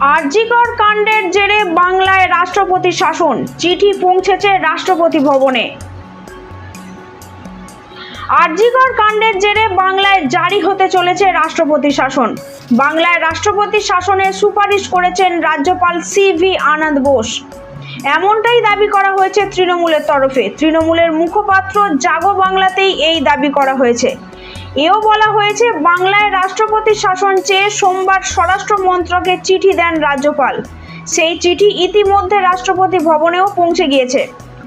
আরজিকর কাণ্ডের জেরে বাংলায় রাষ্ট্রপতি শাসন। চিঠি পৌঁছেছে রাষ্ট্রপতি ভবনে। আরজিকর কাণ্ডের জেরে বাংলায় জারি হতে চলেছে রাষ্ট্রপতি শাসন। বাংলায় রাষ্ট্রপতি শাসনের সুপারিশ করেছেন রাজ্যপাল সি ভি আনন্দ বোস। এমনটাই দাবি করা হয়েছে তৃণমূলের তরফে। তৃণমূলের মুখপাত্র জাগো বাংলাতেই এই দাবি করা হয়েছে। এও বলা হয়েছে, বাংলায় রাষ্ট্রপতি শাসন চেয়ে সোমবার স্বরাষ্ট্র মন্ত্রকে চিঠি দেন রাজ্যপাল। সেই চিঠি ইতিমধ্যে রাষ্ট্রপতি ভবনেও পৌঁছে গিয়েছে।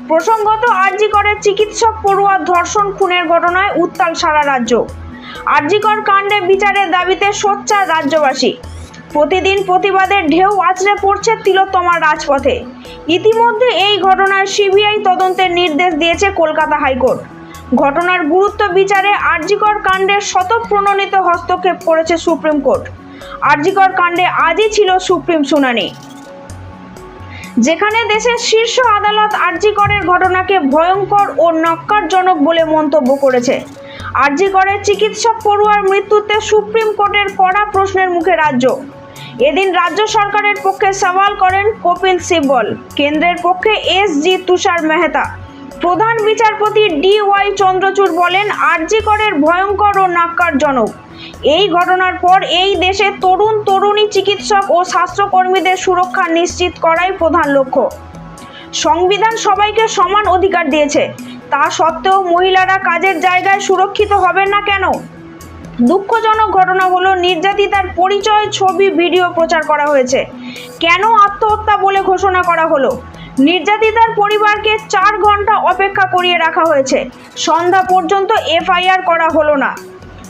প্রসঙ্গত, আরজিকরের চিকিৎসক পড়ুয়া ধর্ষণ খুনের ঘটনায় উত্তাল সারা রাজ্য। আরজিকর কাণ্ডে বিচারের দাবিতে সোচ্চার রাজ্যবাসী। প্রতিদিন প্রতিবাদের ঢেউ আছড়ে পড়ছে তিলোত্তমার রাজপথে। ইতিমধ্যে এই ঘটনার সিবিআই তদন্তের নির্দেশ দিয়েছে কলকাতা হাইকোর্ট। ঘটনার গুরুত্ব বিচারে আরজিকর কাণ্ডের শতপ্রণোদিত হস্তক্ষেপ করেছে সুপ্রিম কোর্ট। আরজিকর কাণ্ডে আজই ছিল সুপ্রিম শুনানি। যেখানে দেশের শীর্ষ আদালত আরজিকরের ঘটনাকে ভয়ঙ্কর ও নক্কারজনক বলে মন্তব্য করেছে। আরজিকরের চিকিৎসক পড়ুয়ার মৃত্যুতে সুপ্রিম কোর্টের কড়া প্রশ্নের মুখে রাজ্য। এদিন রাজ্য সরকারের পক্ষে সওয়াল করেন কপিল সিব্বল, কেন্দ্রের পক্ষে এস জি তুষার মেহতা। প্রধান বিচারপতি ডি ওয়াই চন্দ্রচূড় বলেন আরজিকরের ভয়ঙ্কর ও নাক্কারজনক। এই ঘটনার পর এই দেশে তরুণ তরুণী চিকিৎসক ও স্বাস্থ্যকর্মীদের সুরক্ষা নিশ্চিত করাই প্রধান লক্ষ্য। সংবিধান সবাইকে সমান অধিকার দিয়েছে। তা সত্ত্বেও মহিলারা কাজের জায়গায় সুরক্ষিত হবেন না কেন? দুঃখজনক ঘটনা হলো, নির্যাতিতার পরিচয়, ছবি, ভিডিও প্রচার করা হয়েছে। কেন আত্মহত্যা বলে ঘোষণা করা হলো? নির্যাতিতার পরিবারকে চার ঘণ্টা অপেক্ষা করিয়ে রাখা হয়েছে। সন্ধ্যা পর্যন্ত এফআইআর করা হলো না।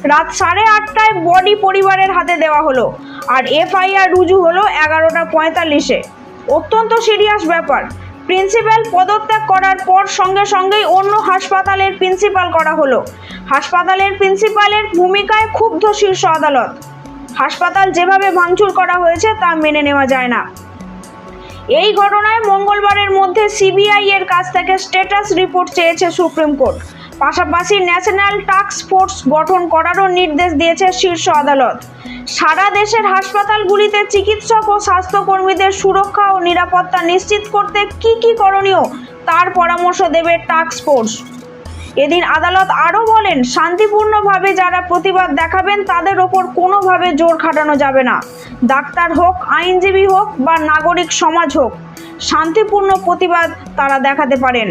রাত সাড়ে আটটায় বডি পরিবারের হাতে দেওয়া হলো। আর এফআইআর রুজু হলো এগারোটা পঁয়তাল্লিশে। অত্যন্ত সিরিয়াস ব্যাপার। প্রিন্সিপাল পদত্যাগ করার পর সঙ্গে সঙ্গেই অন্য হাসপাতালের প্রিন্সিপাল করা হলো। হাসপাতালের প্রিন্সিপালের ভূমিকায় ক্ষুব্ধ শীর্ষ আদালত। হাসপাতাল যেভাবে ভাঙচুর করা হয়েছে তা মেনে নেওয়া যায় না। এই ঘটনায় মঙ্গলবারের মধ্যে সিবিআই এর কাছ থেকে স্ট্যাটাস রিপোর্ট চেয়েছে সুপ্রিম কোর্ট। পাশাপাশি ন্যাশনাল টাস্ক ফোর্স গঠন করারও নির্দেশ দিয়েছে শীর্ষ আদালত। সারা দেশের হাসপাতালগুলিতে চিকিৎসক ও স্বাস্থ্যকর্মীদের সুরক্ষা ও নিরাপত্তা নিশ্চিত করতে কি কি করণীয়, তার পরামর্শ দেবে টাস্ক ফোর্স। এদিন আদালত আরও বলেন, শান্তিপূর্ণভাবে যারা প্রতিবাদ দেখাবেন, তাদের ওপর কোনোভাবে জোর খাটানো যাবে না। ডাক্তার হোক, আইনজীবী হোক বা নাগরিক সমাজ হোক, শান্তিপূর্ণ প্রতিবাদ তারা দেখাতে পারেন।